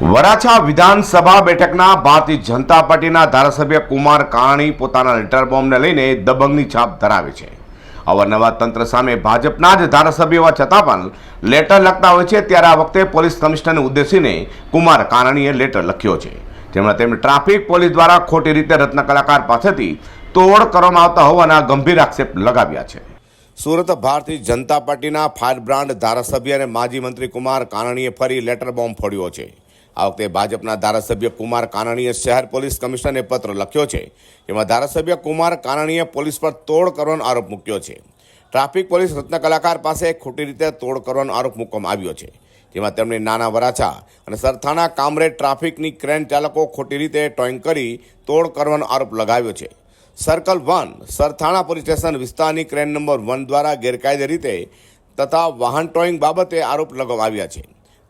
વરાછા વિધાનસભા બેઠકના ભારતીય જનતા પાર્ટીના ધારાસભ્ય કુમાર કાણી પોતાના લેટર બોમ્બને લઈને દબંગની છાપ ધરાવે છે. અવારનવાર તંત્ર સામે ભાજપના જ ધારાસભ્ય હોવા છતાં પણ લેટર લખતા હોય છે, ત્યારે આ વખતે પોલીસ કમિશનરને ઉદ્દેશીને કુમાર કાનાણીએ લેટર લખ્યો છે. જેમાં તેમણે ટ્રાફિક પોલીસ દ્વારા ખોટી રીતે રત્ન કલાકાર પાસેથી તોડ કરવામાં આવતા હોવાના ગંભીર આક્ષેપ લગાવ્યા છે. સુરત ભારતીય જનતા પાર્ટીના ફાયર બ્રાન્ડ ધારાસભ્ય અને માજી મંત્રી કુમાર કાનાણીએ ફરી લેટર બોમ્બ ફોડ્યો છે. આ વખતે ભાજપના ધારાસભ્ય કુમાર કાનાણીએ શહેર પોલીસ કમિશનરને પત્ર લખ્યો છે, જેમાં ધારાસભ્ય કુમાર કાનાણીએ પોલીસ પર તોડ કરવાનો આરોપ મૂક્યો છે. ટ્રાફિક પોલીસ રત્ન કલાકાર પાસે ખોટી રીતે તોડ કરવાનો આરોપ મૂકવામાં આવ્યો છે, જેમાં તેમણે નાના વરાછા અને સરથાણા કામરે ટ્રાફિકની ક્રેન ચાલકો ખોટી રીતે ટોઈંગ કરી તોડ કરવાનો આરોપ લગાવ્યો છે. Circle one, Sarthana police station વિસ્તારની ક્રેન નંબર વન દ્વારા ગેરકાયદે રીતે તથા વાહન ટોઈંગ બાબતે આરોપ લગાવ્યા છે.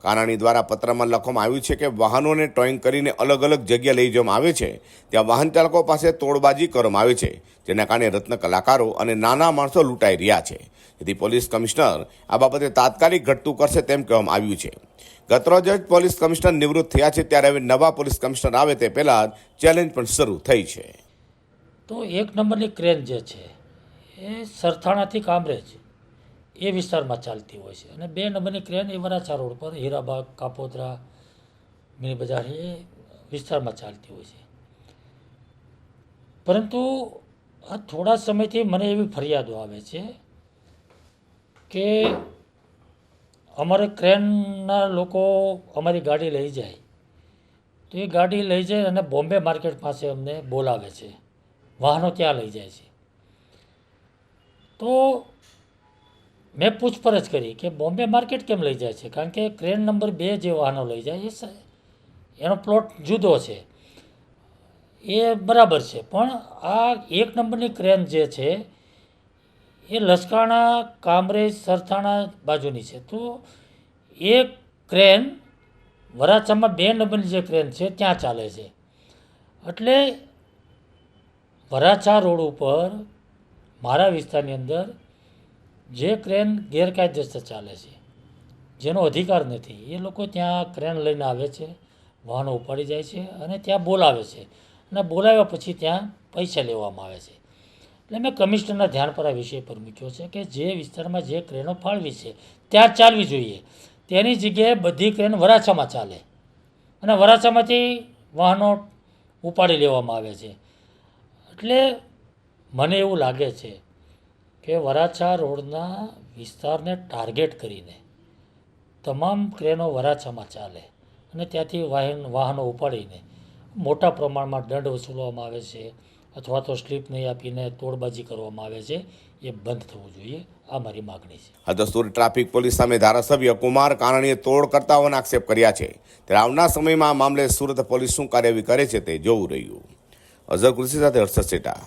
કાનાણી દ્વારા પત્રમાં લખવામાં આવ્યું છે કે વાહનોને ટોઈંગ કરીને અલગ અલગ જગ્યા લઈ જવામાં આવે છે. ત્યાં વાહન ચાલકો પાસે તોડબાજી કરવામાં આવે છે, જેના કારણે રત્ન કલાકારો અને નાના માણસો લૂંટાઈ રહ્યા છે. જેથી પોલીસ કમિશનર આ બાબતે તાત્કાલિક ઘટતું કરશે તેમ કહેવામાં આવ્યું છે. ગતરોજ જ પોલીસ કમિશનર નિવૃત્ત થયા છે, ત્યારે હવે નવા પોલીસ કમિશનર આવે તે પહેલાં ચેલેન્જ પણ શરૂ થઈ છે. તો એક નંબરની ક્રેન જે છે, એ સરથાણાથી કામરેજ એ વિસ્તારમાં ચાલતી હોય છે. અને બે નંબરની ક્રેન એ વરાછા રોડ પર, હીરાબાગ, કાપોદરા મિની બજાર એ વિસ્તારમાં ચાલતી હોય છે. પરંતુ આ થોડા સમયથી મને એવી ફરિયાદો આવે છે કે અમારે ક્રેનના લોકો અમારી ગાડી લઈ જાય. તો એ ગાડી લઈ જાય અને બોમ્બે માર્કેટ પાસે અમને બોલાવે છે. વાહનો ત્યાં લઈ જાય છે. તો મેં પૂછપરછ કરી કે બોમ્બે માર્કેટ કેમ લઈ જાય છે? કારણ કે ક્રેન નંબર બે જે વાહનો લઈ જાય, એ એનો પ્લોટ જુદો છે. એ બરાબર છે. પણ આ એક નંબરની ક્રેન જે છે, એ લસકાણા, કામરેજ, સરથાણા બાજુની છે. તો એ ક્રેન વરાછામાં બે નંબરની જે ક્રેન છે, ત્યાં ચાલે છે. એટલે વરાછા રોડ ઉપર મારા વિસ્તારની અંદર જે ક્રેન ગેરકાયદેસર ચાલે છે, જેનો અધિકાર નથી, એ લોકો ત્યાં ક્રેન લઈને આવે છે, વાહનો ઉપાડી જાય છે અને ત્યાં બોલાવે છે. અને બોલાવ્યા પછી ત્યાં પૈસા લેવામાં આવે છે. એટલે મેં કમિશનરના ધ્યાન પર આ વિષય પર મૂક્યો છે કે જે વિસ્તારમાં જે ક્રેનો ફાળવી છે, ત્યાં ચાલવી જોઈએ. તેની જગ્યાએ બધી ક્રેન વરાછામાં ચાલે. અને વરાછામાંથી વાહનો ઉપાડી લેવામાં આવે છે. એટલે મને એવું લાગે છે કે વરાછા રોડના વિસ્તારને ટાર્ગેટ કરીને તમામ ક્રેનો વરાછામાં ચાલે અને ત્યાંથી વાહન, વાહનો ઉપાડીને મોટા પ્રમાણમાં દંડ વસૂલવામાં આવે છે અથવા તો સ્લીપ નહીં આપીને તોડબાજી કરવામાં આવે છે, એ બંધ થવું જોઈએ. આ મારી માગણી છે. આ દસ્તુર ટ્રાફિક પોલીસ સામે ધારાસભ્ય કુમાર કાનાણીએ તોડ કરતા હોવાના આક્ષેપ કર્યા છે. ત્યારે આવનાર સમયમાં આ મામલે સુરત પોલીસ શું કાર્યવાહી કરે છે તે જોવું રહ્યું. અઝર કૃષિ સાથે હર્ષદ સેટા